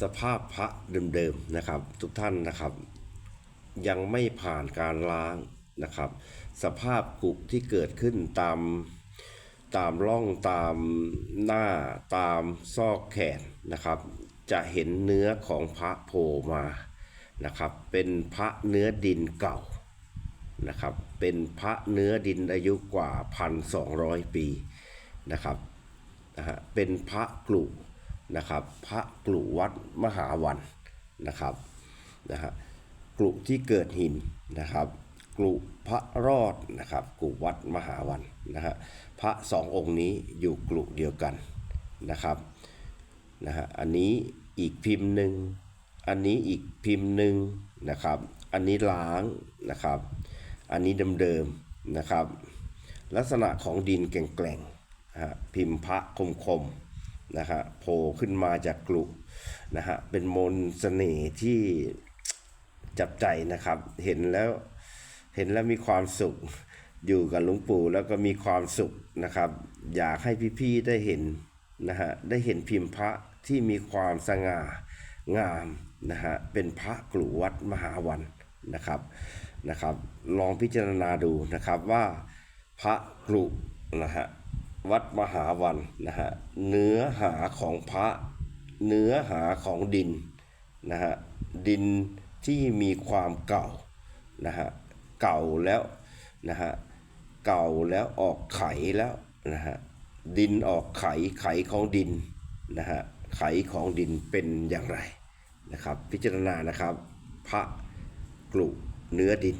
สภาพพระเดิมๆนะครับ ทุกท่านนะครับ ยังไม่ผ่านการล้างนะครับ สภาพกุที่เกิดขึ้นตามตามร่องตามหน้าตามซอกแขนนะครับ จะเห็นเนื้อของพระโผล่มานะครับ เป็นพระเนื้อดินเก่านะครับ เป็นพระเนื้อดินอายุกว่า 1,200 ปีนะครับนะฮะเป็นพระกลุ นะครับ พระกลุวัดมหาวันนะครับนะฮะกลุ่ที่เกิดหินนะครับกลุ่พระรอดนะครับกลุ่วัดมหาวันนะฮะพระสององค์นี้อยู่กลุ่เดียวกันนะครับนะฮะอันนี้อีกพิมพ์หนึ่งอันนี้อีกพิมพ์หนึ่งนะครับ อันนี้ล้างนะครับ อันนี้เดิมๆนะครับ ลักษณะของดินแกร่งๆนะฮะพิมพ์พระคมๆ นะฮะโผล่ขึ้นมาจากกลุ่นะฮะเป็นมนต์เสน่ห์ที่จับใจนะครับ เห็นแล้วเห็นแล้วมีความสุขอยู่กับหลวงปู่แล้วก็มีความสุขนะครับ อยากให้พี่ๆได้เห็นนะฮะได้เห็นพิมพ์พระที่มีความสง่างามนะฮะเป็นพระกลุวัดมหาวันนะครับนะครับ ลองพิจารณาดูนะครับว่าพระกลุนะฮะ วัดมหาวันนะฮะเนื้อหาของพระ เนื้อหาของดินนะฮะดินที่มีความเก่านะฮะเก่าแล้วนะฮะเก่าแล้วออกไขแล้วนะฮะดินออกไขไขของดินนะฮะไขของดินเป็นอย่างไรนะครับ พิจารณานะครับ พระกลุเนื้อดิน